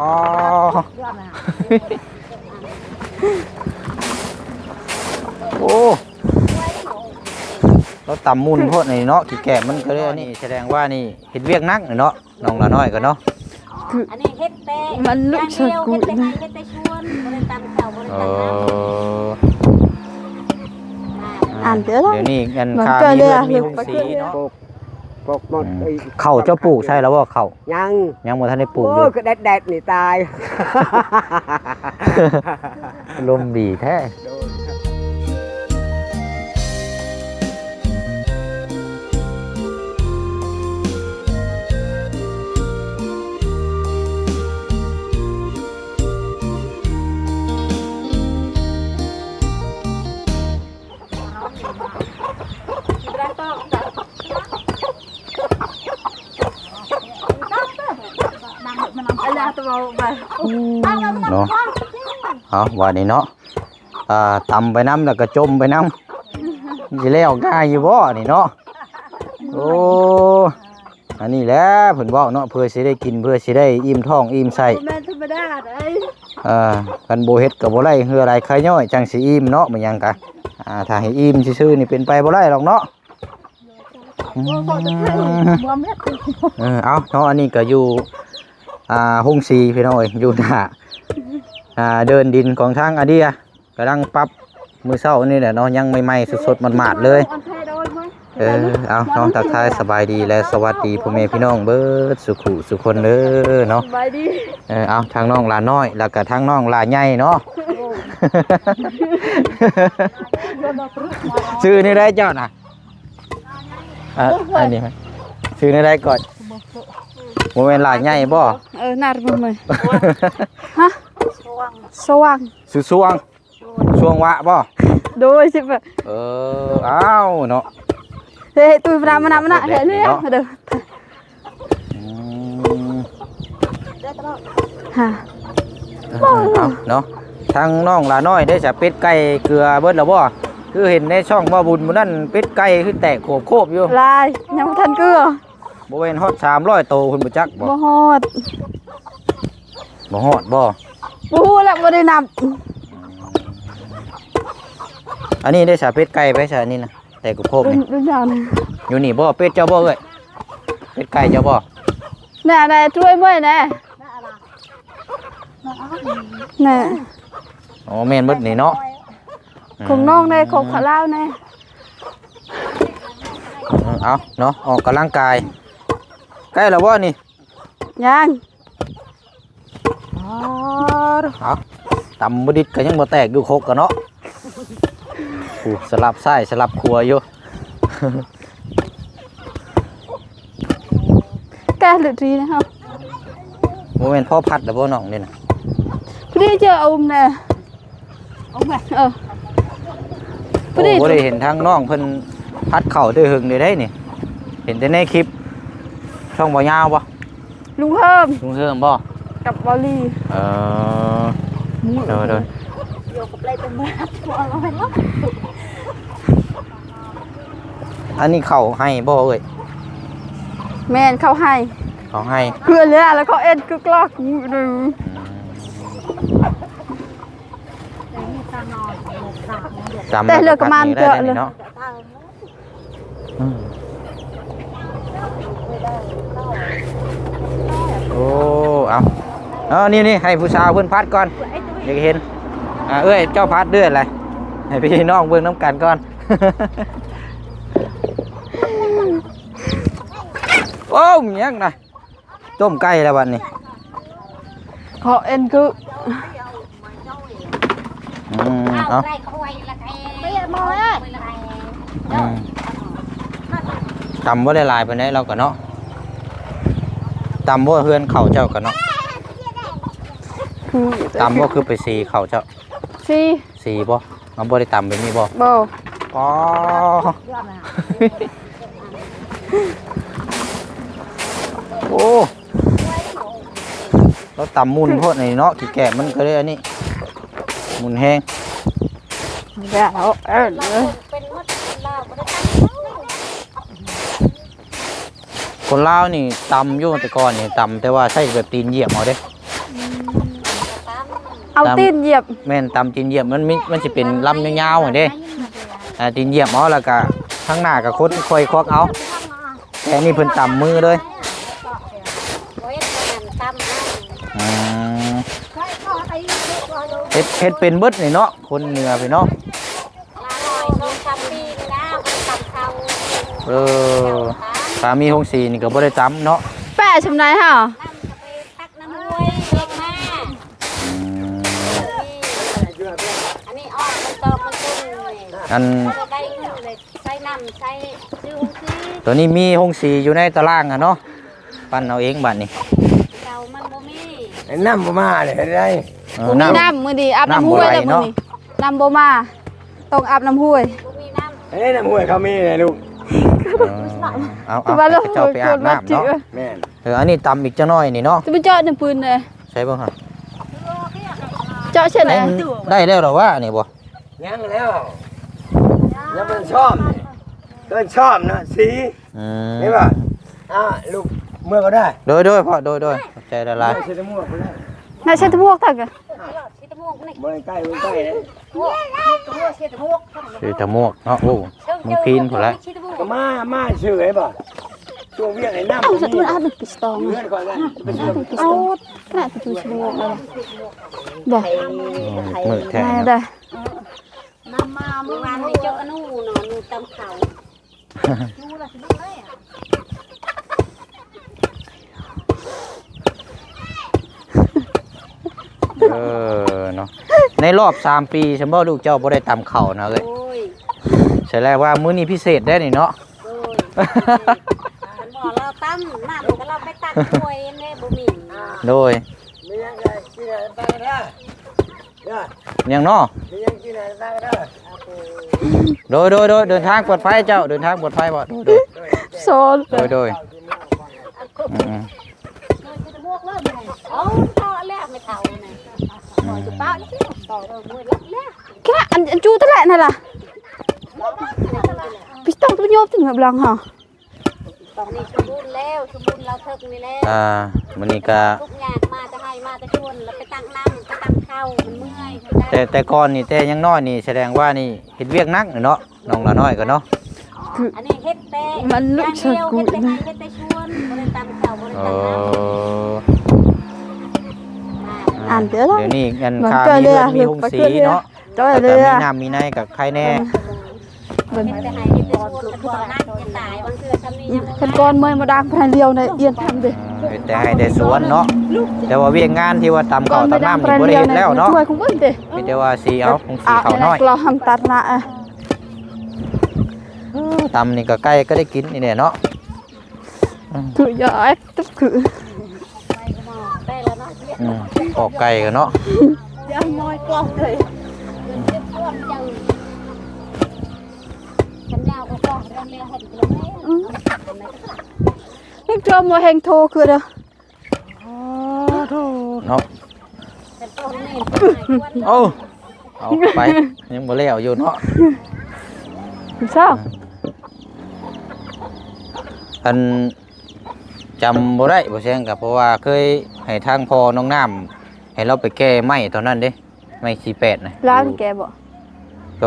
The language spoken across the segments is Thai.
อ๋อ โอ้เราต่ำมุนโพดนี่เนาะขี้แก่มันก็เลยอันนี่แสดงว่านี่เห็ดเวียกนักเนาะน้องละน้อยก็เนาะอันนี้เฮ็ดแต่มันลูกอย่างเดียวสกุเฮ็ลดแต่ให้เฮ็ดแต่ชวนบ่ได้ตำข้าวบ่ได้เอตำน้อำอ่านเดี๋ยวเราเดี๋ยวนี้เงินมันค่าเกิดมีเลยเลืออะดมีหลุดหุงไปสีเกิดเลยเนาะ ปกปกหมดไอ้เข้าเจ้าปลูกใช่แล้วว่าเข้ายังยังบ่ทันได้ปลูกอโอ้ยู่ยก็แดดแดดๆนี่ตาย ลมดีแท้ เอาว่านี่เนาะอ่าตำไปน้ำแล้วก็จมไปน้ำสิแล้วง่ายอยู่บ่นี่เนาะโอ้อันนี้แหละเพิ่นเว้าเนาะเพื่อสิได้กินเพื่อสิได้อิ่มท้องอิ่มไส้แม่ธรรมดาได้อ่ากันโบเฮ็ดกับบ่ไรเฮืออะไรใครย่อยจังสิอิ่มเนาะมันหยังกะอ่าถ้าให้อิ่มซื่อๆนี่เป็นไปบ่ไรหรอกเนาะอืมเออเอาเนาะอันนี้ก็อยู่อ่าห้องสีพี่น้องเอ้ยอยู่หน้า อ่าเดินดินของทางอาเดียกำลังปรับมือเช้านี่แหละเนาะยังใหม่ๆสดๆหมาดๆเลยอันไทยโดนไหมเออเอาน้องทักทายสบายดีและสวัสดีพ่อแม่พี่น้องเบิดสุขุสุคนเด้อเนาะสบายดีเออเอาทางน้องลาน้อย แล้วก็ทางน้องลาใหญ่เนาะชื่อนี่ได้เจ้าน่ะอะอันนี้ไหมชื่อนี่ได้ก่อนโมเมนลาใหญ่บ่เออนาร์มันฮะ สว่างสุสวงสวงวะบ่โดยสิแบบเอออ้าวเนาะเฮ้ยตุยพระมันมันเฮ้ยเนี่ยเด้ออืมฮะเอาเนาะทางน้องลาน้อยได้จะเป็ดไก่เกลือเบิดแล้วบ่คือเห็นในช่องบ่บุญมื้อนั้นเป็ดไก่คือแตกโขบโคบอยู่ลายยังทันเกลือบ่แม่นฮอด300โตเพิ่นบ่จักบ่บ่ฮอดบ่ฮอดบ่ ปูแล้วบ่ได้นับอันนี้ได้สาเป็ดไก่ไปซะอันนี่นะแต่กบโคบรุ่นนี่รุ่นยาวนี่อยู่นี่บ่เป็ดเจ้าบ่เอ้ยเป็ดไก่เจ้าบ่น่ะน่ะช่วยมื้อน่ะน่ะอ๋อแม่นเบิดนี่เนาะของน้องได้ของข้าวลาวแน่อืมเอาเนาะออกกำลังกายใกล้แล้วบ่นี่ยังอ๋อ เอาตำบ่ดิดก็ยังบ่แตกอยู่คกกันเนาะอู้สลับซ้ายสลับครัวอยู่ แกหรือทีนะครับบ่แม่นพ่อพัดแล้วบ่น้องนี่น่ะพอดีเจอเอาอุ้มน่ะเอาแม่เออพอโอ้ดีบ่ได้เห็นทางน้องเพิ่นพัดเข่าด้วยหึงได้ได้นี่ เห็นแต่ในคลิปช่องบ่ยาวบ่ลุงเพิ่มลุงเฮิมบ่ กับบอลลี่เออเดี๋ยวเดี๋ยวอยู่กับไรเป็นมาตัวอร่อยเนาะอันนี้เขาให้บ่เอ้ยแมนเข้าให้เขาให้เกลือเรือแล้วก็เอ็นกึกลอกดูจำแต่เหลือกระมันได้เยอะได้เลยเนาะอืมโอ้ เอา เอานี่นี่ให้ผู้สาวเพิ่นพัดก่อนอยากเห็นอ่าเอ้ยเจ้าพัดเดือดอะไรให้พี่น้องเบิ่งน้ำกันก่อนโอ้มยังนะต้มไก่แล้วบัดนี้ขอเอ็นกึกอืมเอาเอาได้เขาไว้ละไงไปมองเลยละไงอืมตำว่าได้หลายไปไหนใดเราก็เนาะตำว่าเฮือนเข่าเจ้ากันเนาะ คือตำว่าคือไปสีเข่าเจ้าซีสีบ่มันบ่ได้ตำเป็นนี่บ่โบอ๋อ โอ้เราตำมุนโพดนี่เนาะขี้แก่มันก็เลยอันนี้มุนแห้งแล้วเอ็นเลยเป็นมดเป็นลาวบ่ได้ตำคนลาวนี่ตำอยู่แต่ก่อนนี่ตำแต่ว่าใช้แบบตีนเหยียบเอาเด้ตาม เอาตีนเหยียบแม่นตำตีนเหยียบมันมีมันสิเป็นลำยาวๆหั่นเด้อ่าตีนเหยียบเอาแล้วก็ข้างหน้าก็คนค่อยควักเอาแต่อันนี่เพิ่นตำมือเลยโอ้ยมันตามนะอืมเฮ็ดเฮ็ดเป็นเบิดนี่เนาะคนเหนือพี่เนาะลาหน่อยลงตามปีนี่นะมันตามเขาเออสามีหงสีนี่ก็บ่ได้ตำเนาะแปะชำนายฮะน้ำจะ อันก็ได้เงินเลยใส่น้ำใส่ซื้อหุ้นซื้อตัวนี้มีหงสีอยู่ในตารางอะเนาะปั้นเอาเองบัดนี้เก่ามันบ่มีไอ้น้ำบ่มาเลยเห็นไหมเออบ่มีน้ำ น้ำมื้อดีอาบน้ำน้ำห้วยบ่ไหลแล้วมื้อเนาะ นี้น้ำบ่มาต้องอาบน้ำห้วย บ่มีน้ำไอ้น้ำห้วยเขามีเลยลูกเอาคือเอาว่าเราเจ้าไปอาบน้ำเนาะแม่นเอออันนี้ตำอีกจังน้อยนี่เนาะจะไปเจาะน้ำปืนเลยใช่บ่ฮะเจาะเช่นไหนได้แล้วเหรอวะนี่บ่ยังแล้ว ยังเป็นชอบนี่เกินชอบนะสีอืมนี่ป่ะอะลูกเมื่อก็ได้โดยโดยพ่อโดยโดยใจละลายใช้ตะมั่วก็ได้นายใช้ตะพวกทักอะชิตะม่วงนี่บ่ได้ใกล้บ่ได้ใกล้เลยม่วงม่วงชิตะม่วงคือตะมวกเนาะโอ้มันพีนพุ่นละชิตะม่วงก็มามาชื่อไอ้บ่ช่วงเวียงไอ้น้ำเอาบ่สักมีมันอาบน้ำปิสตองเพื่อนก่อนกันไปชื่อปิสตองขนาดจะจูชงเลยบอกมือแท้ได้ เนาะได้น้ำมาเมื่อวานนี้เจ้าอนุนอนอยู่ตามเขาดูละสิลูกเอ้ยเออเนาะในรอบสามปีฉันบ่ลูกเจ้าบ่ได้ตำเข่าวนะเอ้ยโอ้ยแสดงว่ามื้อนี้พิเศษได้นี่เนาะโอ้ยฉันบอกเราตั้มน้ำก็เราไปตักถ้วยเนี่ยบ่มีโดยมียังไงกินอะไรไปก็ได้เด้อยังเนาะ โดยโดยโดยเดินทางปลอดภัยเจ้าเดินทางปลอดภัยบ่โดยโดยโซนโดยโดยอืมชิตะม่วงเลยเอ้าต่อแล้วไม่เท่านะต่อจะป้าต่อเลยมวยรับแล้วแค่อันอันจูตะแหละนั่นล่ะปิสตองตัวโยบถึงแบบลังฮะตอนนี้สมบูรณ์แล้วสมบูรณ์เราเทิกนี่แล้วอ่ามื้อนี้ก็ทุกอย่าง มาจะให้มาจะชวนแล้วไปตั้งน้ำไปตั้งข้าวมันเมื่อยแต่แต่ก่อนนี่แต่ยังน้อยนี่แสดงว่านี่เฮ็ดเวียกหนักเนาะน้องละน้อยก็เนาะอันนี้เฮ็ดแต่มันลุกอชะย่างกุเดียวนะเฮ็ดแต่ให้เฮ็ดแต่ชวนบ่ได้ตั้งข้าวบ่ได้เอตั้งน้ำออ่านเดี๋ยวเดี๋ยวนี้เงินมันค่าเจอมีเรืเลืออดมีหงสีเนาะเจอแล้วเรืก็อมีน้ำมีในกับใครแน่เบิ่งเฮ็ดแต่ให้เฮ็ดแต่ชวนแล้วบ่นั่นจะตายบางเทื่อทำนี่ยังบ่เพิ่นก้อนเมื่อยมาดังพนเดียวในเอียนทำเด้เออ แต่ให้ได้สวนเนาะแต่ว่าเวียกงานที่ว่าตำก้อข้าวนไม่ตำดังน้ำพนี่นบ่ได้เดียวเฮ็ดในแล้วเนาะช่วยของเพิ่นเด้มีแต่ว่าสีเอาหงสีเขาวน้อยเราทำตัดละอะตำนี่ก็ใกล้ก็ได้กินนี่แหละเนาะถือยาตุ๊บคือไปก็มาได้แล้วเนาะเฮ็ดอืมปอกไก่กันเนาะยังน้อยกล้องเลยเงินเก็บก้อนเจ้าฉันยาวก็ก้อนเรื่องเลี้ยงเฮ็ดแล้วแม่ นี่เจอมาแหงโทรคือเด้อเนาะฉันต้นนี่ชวนโอ้เอาไปยังบ่แล้วอยู่เนาะเช้าอันจำบ่ได้บ่แซงกับเพราะว่าเคยให้ทางพ่อน้องน้ำให้เราไปแก้ไม้ตอนนั้นเด้ไม้48นะร้านแกบ่ก็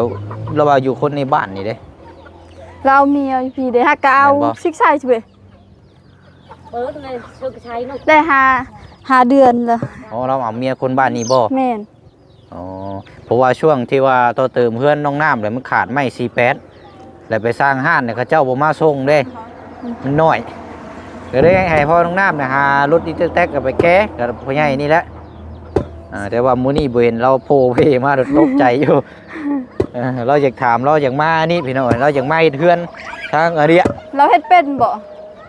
เราว่าอยู่คนในบ้านนี่เด้ เรามีเอาพี่เด้ฮักกะเอาแม่นบ่ซิกไซส์เว้ย เปิดเลยช่วยใช้เนาะได้หาหาเดือนละอ๋อเราเอาเมียคนบ้านนี้บ่แม่นอ๋อเพราะว่าช่วงที่ว่าต่อเติมเพื่อนน้องน้ำแล้วมันขาดไม้48แล้วไปสร้างห้านเนี่ยเขาเจ้าบ่มาส่งเด้มันน้อยก็เลยให้พ่อน้องน้ำเนี่ยหารถอีแต๊กๆกับไปแก้กับพ่อใหญ่นี่แหละอ่าแต่ว่ามื้อนี้บ่เห็นเราโผล่เพมาตกใจอยู่เออเราอยากถามเราอยากมานี่พี่น้องเราอยากมาเฮ็ดเฮือนทางอะเดียเราเฮ็ดเป็นบ่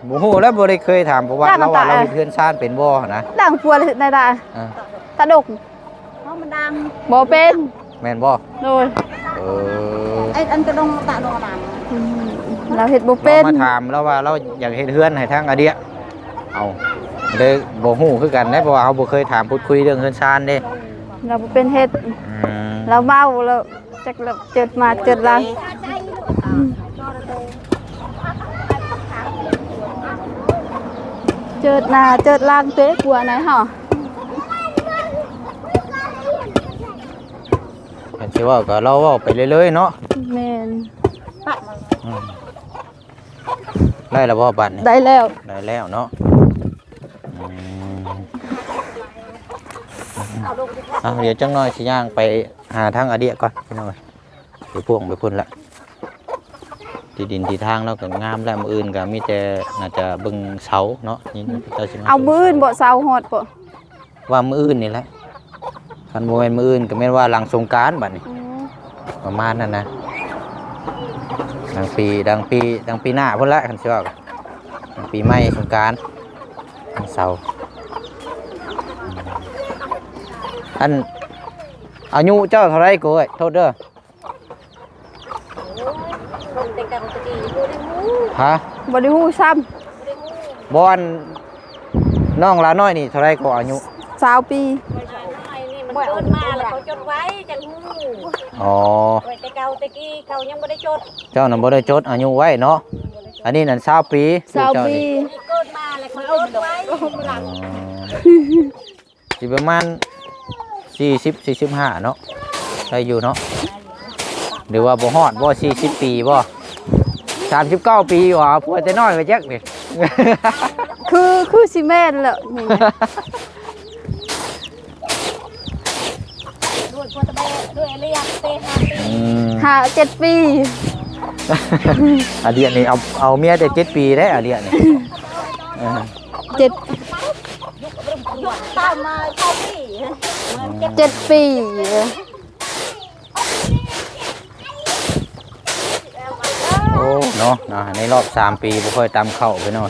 บ่ฮู้แล้วบ่ได้เคยถามเพราะว่าย่านเราว่าน้ำตาเราเฮ็ดเฮือนซ่านเป็นบ่นะดังปัวเลยได้ได้อ่าตาดกเพราะมันดังบ่เป็นแม่นบ่โดยเออไอ้อันกระดงตะดงดังอืมเราเฮ็ดบ่เป็เรานมาถามแล้วว่าเราอยากเฮ็ดเฮือนให้ทางอะเดียเอาเลยบ่ฮู้คือกันนะเพราะว่าเราบ่เคยถามพูดคุยเรื่องเฮือนซ่านเด้เราบ่เป็นเฮ็ดอืมเราเมาแล้วจักเราเจิดมาเจิดหลัง เจิดหน้าเจิดล่างเตะกลัวไหนห่อกันสิว่าก็เล่าว่าไปเรื่อยๆเนาะแมนได้แล้วบ่บัตรได้แล้วได้แล้วเนาะเดี๋ยวจังน้อยชิย่างไปหาทางอาเดียก่อนพี่น้อยไปพ่วงไปพุ่นละ ที่ดินที่ทางเราก็งามแล้วมืออื่นก็มีแต่น่าจะเบิ่งเสาเนาะนี่เจ้าสิเอามืออื่นบ่เซาฮอดบ่ว่ามืออื่นนี่แหละคันบ่แม่นมืออื่นก็แม่นว่าหลังสงกรานต์บัดนี้อืมประมาณนั้นนะดังปีดังปีดังปีหน้าพุ่นละคันสิว่าดังปีใหม่สงกรารวันเสาร์อันอายุเจ้าเท่าไรกูเอ้ยโทษเด้อ คนแต่งกันตะกี้ดูในหมู ฮะบ่ได้ฮู้ซ้ำบอนน้องลาน้อยนี่เท่าไรกูอายุ20ปีน้อยนี่มันเกินมาแล้วเขาจดไว้จังหูอ๋อไว้แต่เก่าตะกี้เขายังบ่ได้จดเจ้านั่นบ่ได้จดอายุไว้เนาะอันนี้นั่น20ปีลูกเจ้า20ปีนี่นี่เกินมาแล้วเขาจดไว้อ๋อสิประมาณ40 45เนาะได้อยู่เนาะหรือว่าบ่ฮอดบ่40 ปีบ่ 39ปีว่ะพวกแต่น้อยไปจักนี่คือคือสิแม่นแหละนี่นะด้วยพวตะเบด้วยเรียกเตหาปีอืมห้าเจ็ดปีอาเดียนี่เอาเอาเมียได้7ปีได้อาเดียนี่เออเจ็ดยกตามมาเข้าปีมันเจ็บเจ็ดปี โอ้ เนาะนะในรอบ3ปีบ่ค่อยตามเข้าไปเนาะ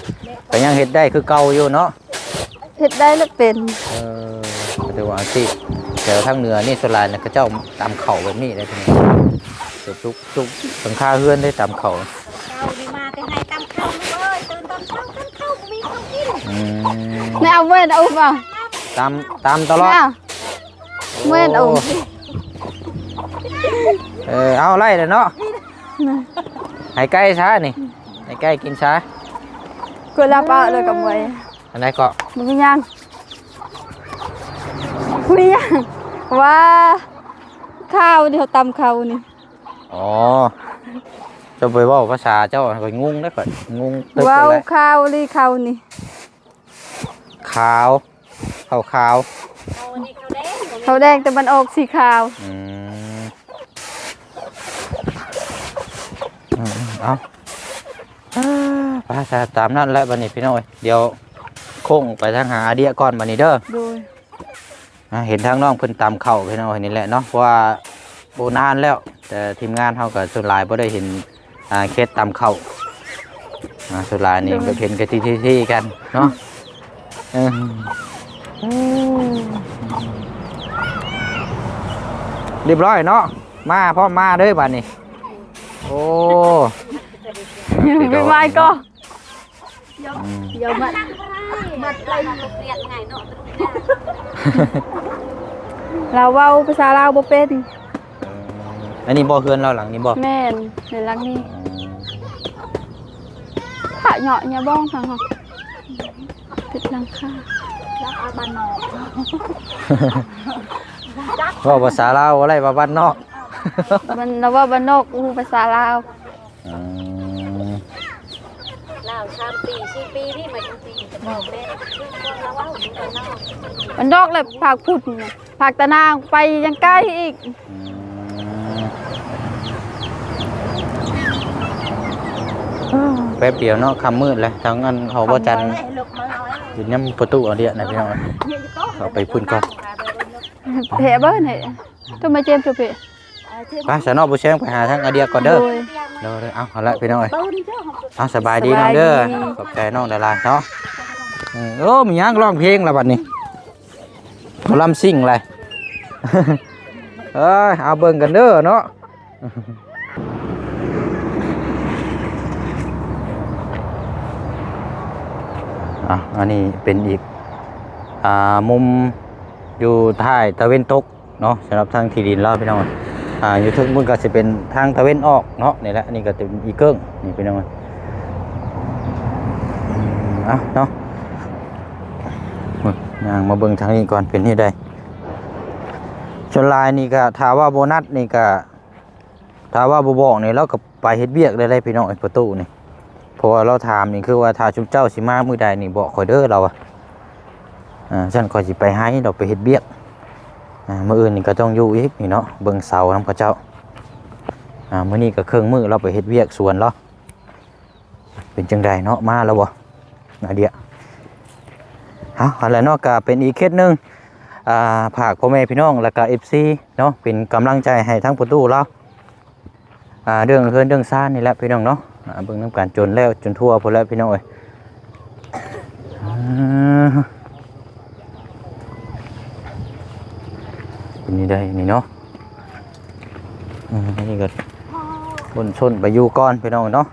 ก็ยังเฮ็ดได้คือเก่าอยู่เนาะเฮ็ดได้แล้วเป็นเออแต่ว่าที่แถวทางเหนือนี่สวนหลายเนี่ยเขาเจ้าตามเข่าแบบนี้เลยทีนี้ทุกทุกทุกสังคาเฮือนได้ตามเข่าเก่าดีมาแต่ให้ตามเข้าลูกเอ้ยตื่นตอนเช้าตอนเข้าก็มีข้าวกินอืมแม่เอาเว้นเอามาตามตามตลอดแม่เว้นเอาโเออเอาไล่เลยเนาะ ให้ใกล้ช้านี่ให้ใกล้กินช้ากูลาปะเลยกับไว้อันไหนก็มันมียังมียังว่าข้าวเดี๋ยวตำข้าวนี่อ๋อเจะไปเว่าภาษาเจ้าก็งงได้ก่อนงงตึกว้าวเลยข้าวนี่ข้าวนี่ขาวขาวขาวเอาอันนี้เขาแดงข้าวแดงแต่มันออกสีขาวอืมอืม เอาอ่าภาษาตามนั้นแหละบันนี้พี่น้อยเดี๋ยวโค้งไปทางหาอาเดียก่อนบันนี้เด้อโดยอ่าเห็นทางน้องเพิ่นตามเข่าพี่น้อยนี่แหละเนาะเพราะว่าโบนานแล้ว แต่ทีมงานเขาก็ส่วนหลายบ่ได้เห็นอ่าเคสตามเข่าอ่าส่วนหลายนี่ก็เห็นกันที่ที่ๆกันเนาะเออเรียบร้อยเนาะมาพ่อมาเด้อบัดนี้ โอ้ไม่ไหวก็อืมเดี๋ยวมันมัดเลยมันเปลี่ยนไงเนาะเราเว้าภาษาลาวบ่เป็นอันนี้บ่เฮือนเราหลังนี้บ่แม่นในหลังนี้ขะเหาะเนี่ยบ้องทางเหรอติดหลังคาแล้วเอาบ้านนอกเว่าภาษาลาวอะไรว่าบ้านนอก มันเราว่าบ้านนอกอู้ภาษาลาวอืมลาวสามปีสี่ปีนี่มาจังปีจะบอกแม่คือคนเราว่าอยู่บ้านนอกบ้านนอกเลยภาคพุทธน่ะภาคตะนางไปยังใกล้อีกแป๊บเดียวเนาะคำมืดเลยทางนั้นเขาบ่จันทร์ลูกมาเอาอยู่น้ำประตูเอาเดียนะพี่น้องเขาไปพุ่นก่อนเพะเบิ้ลเนี่ยทำไมเจมส์จะเพะ ไปสนอบุเชงไปหาทางอาเดียก่อนเด้อโดยเด้อเด้อเอาเอาละพี่น้องเอ้ยต้นเจ้าของเอาสบายดีน้องเด้อสบายดีขอบใจน้องดาราเนาะเออโอ้มีหยังร้องเพลงแล้วบัดนี้หมอลำซิ่งเลยเอ้ยเอาเบิ่งกันเด้อเนาะอะอันนี้เป็นอีกอ่ามุมอยู่ท้ายตะเวนตกเนาะสำหรับทางที่ดินเราพี่น้อง อ่าอยู่ทึงมันก็จะเป็นทางตะเวนออกเนาะนี่แหละอันนี่ก็จะเป็นอีเกิ้งนี่พี่น้องอืมเอะเนาะมางมาเบิ่งทางนี้ก่อนเป็นที่ใดชนลายนี่ก็ถาว่าโบนัสนี่ก็ถาว่าบบอกนี่เราก็ไปเฮ็ดเวียกได้เลยพี่น้องไอ้ประตูนี่เพราะว่าเราถามนี่คือว่าถ้าชุมเจ้าสิมามื้อใดนี่บอกข่อยเด้อเราอะอ่าฉันข่อยสิไปให้เราไปเฮ็ดเวียก มืออื่นนี่ก็ต้องอยู่อีกนี่เนาะเบิ่งเสานํเขาเจ้าอ่ามื้อนี้ก็เครื่องมือเราไปเฮ็ดเวียกสวนเราเป็นจังไดเนาะมาแล้วบ่นาเดียเอาอันแล้วเนาะก็เป็นอีกเคสหนึ่งอ่าผากพ่อแม่พี่น้องแล้วก็เอฟซีเนาะเป็นกำลังใจให้ทั้งประตูเราอ่าเรื่องเฮือนเรื่องซ่านนี่แหละพี่น้องเนาะเบิ่งน้ำการจนแล้วจนทั่วพอแล้วพี่น้องเอ้ยอ่าเป็ นนี่ได้นี่เนาะอืมนี่ก็บนชนไปอยู่ก่อนพี่น้องเนาะ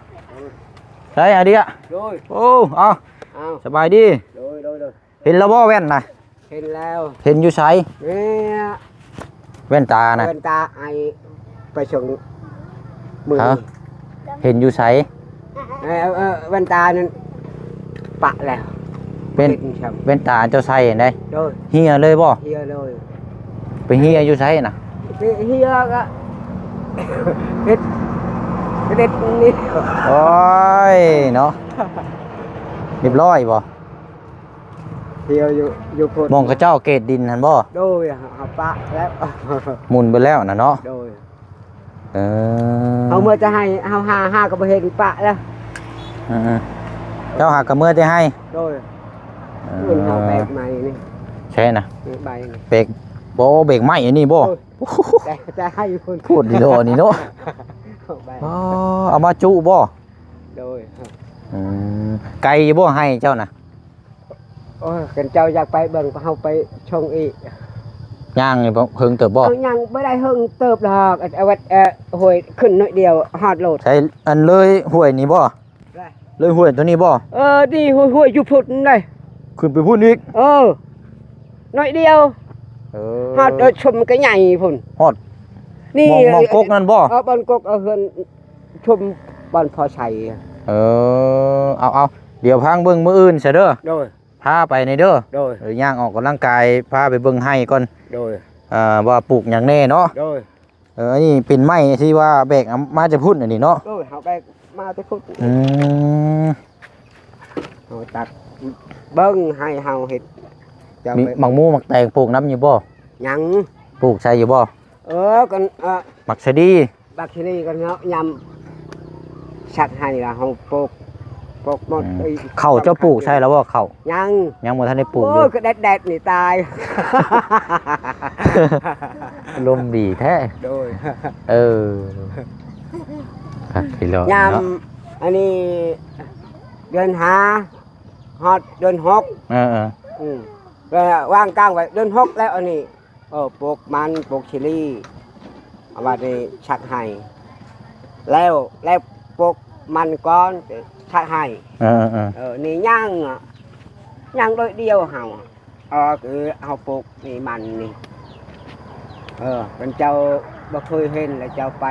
ได้อะเดียโดยโอ้เอาเอาสบายดีโดยโดยโดยเห็นแล้วบ่แว่นนะเห็นแล้ว เห็นอยู่ไสเนี่ยแว่นตานะเดินตาไอไปชงมือฮะเห็นอยู่ไสเออเออแว่นตานั้นปะแล้วเป็นติดครับแว่นตาเจ้าไสเห็นได้โดยเฮียเลยบ่เฮียเลย ไปเฮียอยู่ไสน่ะเฮียก็เฮ็ดเด็ดนี่โอ้ยเนาะเรียบร้อยบ่เฮียอยู่อยู่พุ่นมองกระเจ้าเกตดินหั่นบ่โดยหาปะแล้วหมุนไปแล้วน่ะเนาะโดยเออเอาเมื่อจะให้เอาหาหาก็บ่เห็นปะแล้วอืมๆเจ้าหากกระเมื่อได้ให้โดยเอเงินเอาแบอกใหม่นี่ใช่น่ะนี่ใบนี่เบรก บ่เบรกไหม้อันนี้บ่โอ้ยแต่จะให้พุ่นพูดดีโดนี่เนาะเอาใบอ๋อเอามาจุบ่โดยอืมไก่บ่ให้เจ้าน่ะโอ้ยกันเจ้าอยากไปเบิ่งก็เฮาไปชงอีกย่างนี่บ่เพิ่งเติบบ่เอายังบ่ได้เฮิงเติบหรอกเอาไว้เอ่อหวยขึ้นหน่อยเดียวฮอดโหลดใช้อันเลยห้วยนี่บ่ได้เลยห้วยตัวนี้บ่เออนี่หวยหวยอยู่พุ่นเลยขึ้นไปพูดอีกเออหน่อยเดียวเอ ฮอดเออชมก็ใหญ่พุ่นฮอดนี่มองมองกกนั่นบ่เออบอนกกเอาเฮือนชมบอนพอชัยเออเอาเอาเดี๋ยวพังเบิ่งมื้ออื่นซะเด้อโดยพาไปในเด้อโดยเออย่างออกกำลังกายพาไปเบิ่งให้ก่อนโดยอ่าว่าปลูกหยังแน่เนาะโดยเอออันนี้เป็นไม้ที่ว่าแบกเอามาจะพุ่นอันนี้เนาะโดยเฮาไปมาแตะพุ่นอืมเฮาตัดเบิ่งให้เฮาเฮ็ด จะมีไปหมักหมูหมักแตงปลูกน้ำอยู่บ่หยังปลูกใช่อยู่บ่เออกันเอ่อหมักสะดีบักทีนี่กันเนาะยำชัดให้ละเฮาปลูกปลูกหมดไอ้เข้าวเจ้าปลูกใช่แล้วบ่เข้าวยังยังบ่ทันได้ปลูกอโอ้ยู่ยก็แดดแดดๆนี่ตาย ลมดีแท้โดยเออครับพี่โลยเนาะำอันนี้เดือนหาฮอดเดือนหกเออเอออืม แล้วว่างกลางไว้เดือนหกแล้วอันนี้เออปลูกมันปลูกชิลลี่เอาบัดนี้ชักให้แล้วแล้วปลูกมันก้อนชักให้เออเออเออนี่ย่างอะย่างโดยเดียวเฮาเออคือเฮาปลูกนี่มันนี่เออเป็นเจ้าบ่เคยเห็นแล้วเจ้าไป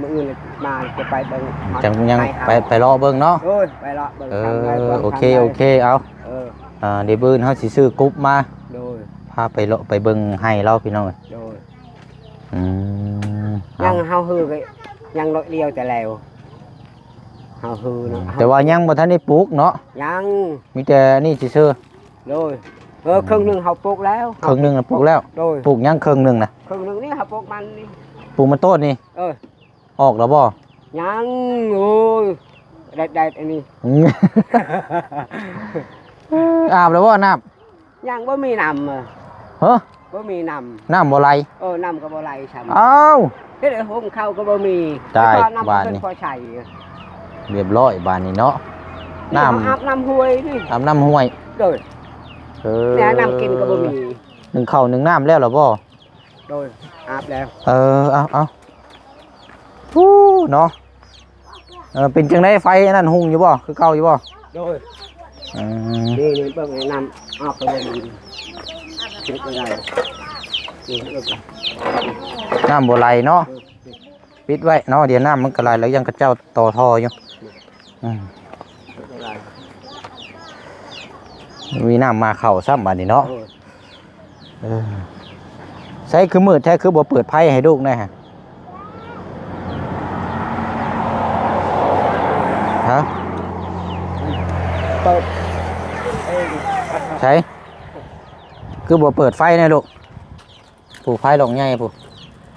มื้ออื่นแล้วมาจะไปเบิ่งฮอดจังยังให้เฮาไปไปรอเบิ่งเนาะโอ้ยไปละเบิ่งเอทางใดบิ่องโอเคทางใดโอเคเอาเอออ่าเดี๋ยวเบิ่งเฮาสิซื้อกรุ๊ปมาโดยพาไปเลาะไปเบิ่งให้เราพี่น้องเอ้ยโดยอืมยัเอางเฮาฮือก็ยังโดยเดียวแต่แล้วเฮาฮือเนาะแต่ว่ายังบ่ทันได้ปลูกเนาะยังมีแต่นี่ซื่อโดยเออครึ่งหนึงเฮาปลูกแล้วๆครึ่งหนึงน่ะปลูกแล้ว โดยปลูกยังครึ่งหนึงน่ะครึ่งหนึงนี่เฮาปลูกมันนี่ปลูกมันต้นนี่เออออกแล้วบ่ ยังโอ้ยแดดๆอันนี้ อืมอาบแล้วบ่น้ำยังบ่มีน้ำอะเฮ้อบ่มีน้น้ำบ่ไหลำเออน้ำก็บ่ไหลช้ำเอ้าเฮ็ดให้โฮมเข้าก็บ่มีได้แล้วก็น้ำบ้านเป็นนี่พอใช้เรียบร้อยบ้านนี้เนาะ น้ำเฮาอาบน้ำห้วยนี่ตามน้ำห้วยโดยเออแต่น้ำกินก็บ่มีหนึ่งข้าวหนึ่งน้ำแล้วเหรอบ่โดยอาบแล้วเออเอาเอาฮู้เนาะเออเป็นจังไดไฟอันนั่นหุงอยู่บ่คือเก่าอยู่บ่โดย อืมนี่นี่เบิ่งให้น้ำออกไปเลยนี่คิดอะไรนี่เบิ่งน้ำบ่ไหลเนาะปิดไว้เนาะเดี๋ยวน้ำมันก็ไหลแล้วยังกระเจ้าต่อท่ออยู่อืมอะไรมีน้ำมาเข้าซ้ำบัดนี้เนาะโอ้ยเออใช้คือมืดแท้คือบ่เปิดไพ่ให้ลูกแน่ฮะฮะ เปิดเอง ใช้ คือบ่เปิดไฟแน่ลูกผูกไฟลงใหญ่ผู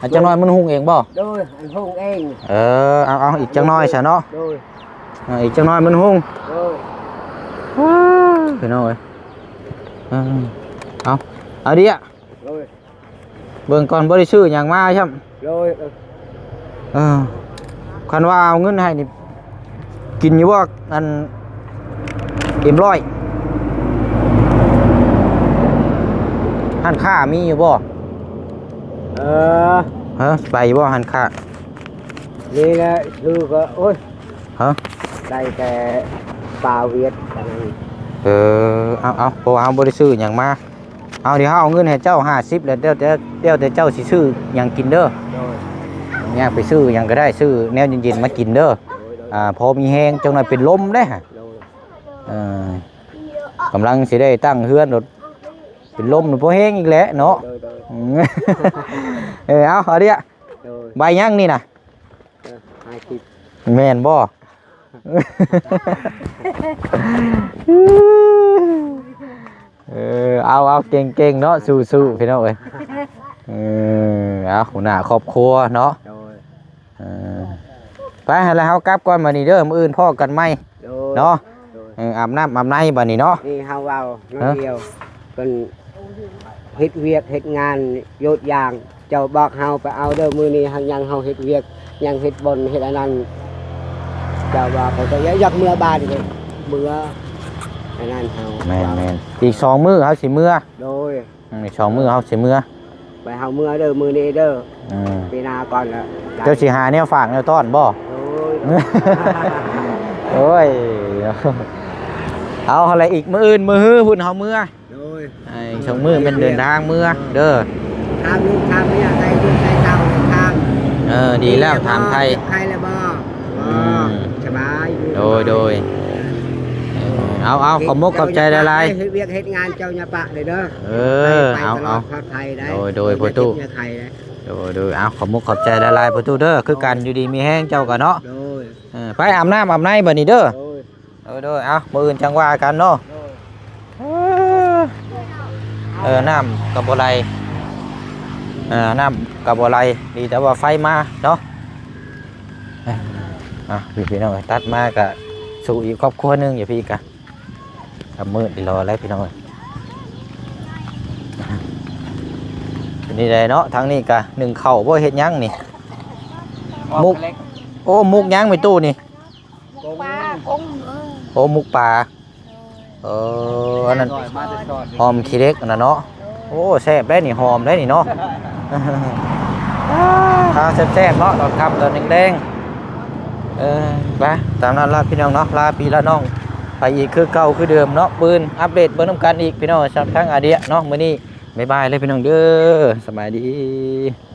อันจังน้อยมันหุงเองบ่โดยอันห้องเองเออเอาเอาอีกจังน้อยซะเนาะโดยเอาอีกจังน้อยมันหุงโดยพี่น้องเอ้ยเออเอาเอาดิอะโดยเบิ่งก่อนบ่ได้ซื้อหยังมาใช่โดยเออคันว่าเอาเงินให้นี่กินอยู่บ่อันเอ็มร้อย หันค่ามีอยู่บ่เออฮะไปบ่หันค่านี่แหละคือก็โอ้ยฮะได้แต่ปลาเวียดอันนั้นเออเอาเอาเพราะว่าเราบ่ได้ซื้อหยังมาเอาเดี๋ยวเราเอาเงินให้เจ้า50แล้วเดี๋ยวเดี๋ยวเดี๋ยวแต่เจ้าสิซื้อหยังกินเด้อโดยเนี่ยไปซื้อหยังก็ได้ซื้อแนวเย็นๆมากินเด้อโดยโดยอ่าพอมีแฮงจังหน่อยเป็นลมได้ฮะโดยเออกำลังสิได้ตั้งเฮือนรถ เป็นลมหรือพอแฮงอีกแหล้วเนาะ โดยโดยอืมเออเอาเอาดิอะโดยใบยังนี่นะเออให้คิดแม่นบ่ เออเอาเอาเก่งๆเนาะสู้ๆพี่น้องเอ้ยเออเอาหัวหน้าครอบครัวเนาะโดยเออไปให้แล้วเฮากลับก่อนมานี่เด้อมื้ออื่นพ่อกันไหมโดยเนาะโดยเอออาบน้ำอาบในบัดนี้เนาะ นี่เฮาเอาน้อยเดียวเป็น เฮ็ดเวียกเฮ็ดงานโยดยาง เจ้าบอกเฮาไปเอาเด้อมื้อนี้เฮายังเฮาเฮ็ดเวียกยังเฮ็ดบนเฮ็ดอันนั้นเจ้าบอกเขาก็อยากเมื่อบ้านเลยเมื่ออันนั้นเฮาแม่นแม่นอีกสองมื้อเฮาสิมื้อโดยอืมอีกสองมื้อเฮาสิมื้อไปเฮาเมื่อเด้อมื้อนี้เด้ออืมปีหน้าก่อนละเจ้าสิหาแนวฝากแนวต้อนบ่โดยโอ้ยเอาอะไรอีกมื้ออื่นมื้อฮื้อพุ่นเฮามื้อโดย ไอ้สองมื้อเป็นเดินทางมื้อเด้อทางลูกทางเนี่ยได้ลูกได้เต้าได้ทางเออดีแล้วถามไทยใครแล้วบ่อืบ่มสบายอยู่โดยโดยเออเอาเอาขอบมกขอบใจหลายเฮ็ดเวียกเฮ็ดงานเจ้าอย่าปะเลยเด้อๆเออไปเอาตลเอาดปลอดภัยได้โดยโดยประตูอย่าใครได้โดยโดยเอาขอบมกขอบใจหลายๆประตูเด้อคือกันอยู่ดีมีแห้งเจ้ากันเนาะโดยเออไปอาบน้ำอาบในบัดนี้เด้อโดยโดยโดยเอามื้ออื่นจังว่ากันเนาะโดย เออน้ำกับบัไหลเออน้ำกับบัไหลดีแต่ว่าไฟมาเนาะเอ้ยอะพี่พี่น้องเอ้ยตัดมาก็สู่อีกครอบครัวหนึงอย่าพี่กะทำมืดดีรอแล้วพี่น้องเอ้ยนี่เลยเนาะทางนี้กะหนึ่งเข่าวบ่เฮ็ดหยังนี่มุกโอ้มุกหยังไม่ตู้นี่ปลากุ้งเออโอ้มุกปลา เอออันนั้นมาแต่ชอดหอมขี้เล็กอันนะเนาะโอ้แซ่บได้นี่หอมได้นี่เนาะข้าวแซ่บๆเนาะตอนค่ำตอนแดงๆเออไปตามนั้นละพี่น้องเนาะลาปีละน้องไปอีกคือเก่าคือเดิมเนาะปืนอัปเดตเบอร์น้ำกันอีกพี่น้องสำหรับทั้งอาเดียเนาะมื้อนี้บ๊ายบายเลยพี่น้องเด้อสบายดี